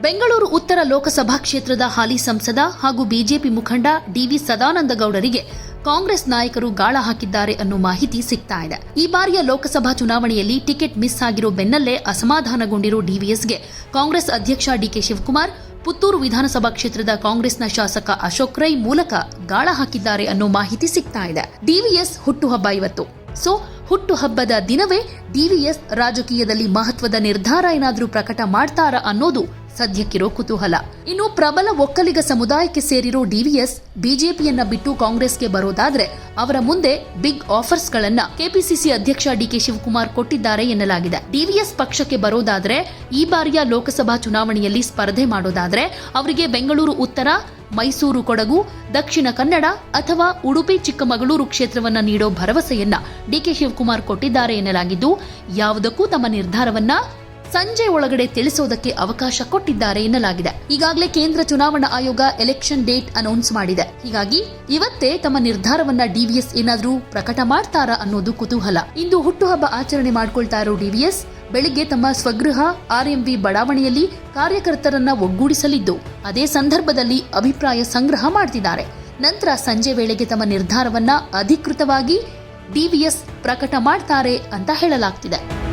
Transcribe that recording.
ಬೆಂಗಳೂರು ಉತ್ತರ ಲೋಕಸಭಾ ಕ್ಷೇತ್ರದ ಹಾಲಿ ಸಂಸದ ಹಾಗೂ ಬಿಜೆಪಿ ಮುಖಂಡ ಡಿವಿ ಸದಾನಂದ ಗೌಡರಿಗೆ ಕಾಂಗ್ರೆಸ್ ನಾಯಕರು ಗಾಳ ಹಾಕಿದ್ದಾರೆ ಅನ್ನೋ ಮಾಹಿತಿ ಸಿಗ್ತಾ ಇದೆ. ಈ ಬಾರಿಯ ಲೋಕಸಭಾ ಚುನಾವಣೆಯಲ್ಲಿ ಟಿಕೆಟ್ ಮಿಸ್ ಆಗಿರೋ ಬೆನ್ನಲ್ಲೇ ಅಸಮಾಧಾನಗೊಂಡಿರೋ ಡಿವಿಎಸ್ಗೆ ಕಾಂಗ್ರೆಸ್ ಅಧ್ಯಕ್ಷ ಡಿಕೆ ಶಿವಕುಮಾರ್, ಪುತ್ತೂರು ವಿಧಾನಸಭಾ ಕ್ಷೇತ್ರದ ಕಾಂಗ್ರೆಸ್ನ ಶಾಸಕ ಅಶೋಕ್ ರೈ ಮೂಲಕ ಗಾಳ ಹಾಕಿದ್ದಾರೆ ಅನ್ನೋ ಮಾಹಿತಿ ಸಿಗ್ತಾ ಇದೆ. ಡಿವಿಎಸ್ ಹುಟ್ಟುಹಬ್ಬ ಇವತ್ತು. ಸೊ, ಹುಟ್ಟುಹಬ್ಬದ ದಿನವೇ ಡಿವಿಎಸ್ ರಾಜಕೀಯದಲ್ಲಿ ಮಹತ್ವದ ನಿರ್ಧಾರ ಏನಾದರೂ ಪ್ರಕಟ ಮಾಡ್ತಾರಾ ಅನ್ನೋದು ಸದ್ಯಕ್ಕಿರೋ ಕುತೂಹಲ. ಇನ್ನು ಪ್ರಬಲ ಒಕ್ಕಲಿಗ ಸಮುದಾಯಕ್ಕೆ ಸೇರಿರೋ ಡಿವಿಎಸ್ ಬಿಜೆಪಿಯನ್ನ ಬಿಟ್ಟು ಕಾಂಗ್ರೆಸ್ಗೆ ಬರೋದಾದ್ರೆ ಅವರ ಮುಂದೆ ಬಿಗ್ ಆಫರ್ಸ್ ಗಳನ್ನ ಕೆಪಿಸಿಸಿ ಅಧ್ಯಕ್ಷ ಡಿಕೆ ಶಿವಕುಮಾರ್ ಕೊಟ್ಟಿದ್ದಾರೆ ಎನ್ನಲಾಗಿದೆ. ಡಿವಿಎಸ್ ಪಕ್ಷಕ್ಕೆ ಬರೋದಾದ್ರೆ ಈ ಬಾರಿಯ ಲೋಕಸಭಾ ಚುನಾವಣೆಯಲ್ಲಿ ಸ್ಪರ್ಧೆ ಮಾಡೋದಾದ್ರೆ ಅವರಿಗೆ ಬೆಂಗಳೂರು ಉತ್ತರ, ಮೈಸೂರು ಕೊಡಗು, ದಕ್ಷಿಣ ಕನ್ನಡ ಅಥವಾ ಉಡುಪಿ, ಚಿಕ್ಕಮಗಳೂರು ಕ್ಷೇತ್ರವನ್ನ ನೀಡೋ ಭರವಸೆಯನ್ನ ಡಿಕೆ ಶಿವಕುಮಾರ್ ಕೊಟ್ಟಿದ್ದಾರೆ ಎನ್ನಲಾಗಿದ್ದು, ಯಾವುದಕ್ಕೂ ತಮ್ಮ ನಿರ್ಧಾರವನ್ನ ಸಂಜೆ ಒಳಗಡೆ ತಿಳಿಸೋದಕ್ಕೆ ಅವಕಾಶ ಕೊಟ್ಟಿದ್ದಾರೆ ಎನ್ನಲಾಗಿದೆ. ಈಗಾಗಲೇ ಕೇಂದ್ರ ಚುನಾವಣಾ ಆಯೋಗ ಎಲೆಕ್ಷನ್ ಡೇಟ್ ಅನೌನ್ಸ್ ಮಾಡಿದೆ. ಹೀಗಾಗಿ ಇವತ್ತೇ ತಮ್ಮ ನಿರ್ಧಾರವನ್ನ ಡಿವಿಎಸ್ ಏನಾದರೂ ಪ್ರಕಟ ಮಾಡ್ತಾರಾ ಅನ್ನೋದು ಕುತೂಹಲ. ಇಂದು ಹುಟ್ಟುಹಬ್ಬ ಆಚರಣೆ ಮಾಡ್ಕೊಳ್ತಾ ಇರೋ ಡಿವಿಎಸ್ ಬೆಳಿಗ್ಗೆ ತಮ್ಮ ಸ್ವಗೃಹ ಆರ್ಎಂವಿ ಬಡಾವಣೆಯಲ್ಲಿ ಕಾರ್ಯಕರ್ತರನ್ನ ಒಗ್ಗೂಡಿಸಲಿದ್ದು, ಅದೇ ಸಂದರ್ಭದಲ್ಲಿ ಅಭಿಪ್ರಾಯ ಸಂಗ್ರಹ ಮಾಡ್ತಿದ್ದಾರೆ. ನಂತರ ಸಂಜೆ ವೇಳೆಗೆ ತಮ್ಮ ನಿರ್ಧಾರವನ್ನ ಅಧಿಕೃತವಾಗಿ ಡಿವಿಎಸ್ ಪ್ರಕಟ ಮಾಡ್ತಾರೆ ಅಂತ ಹೇಳಲಾಗ್ತಿದೆ.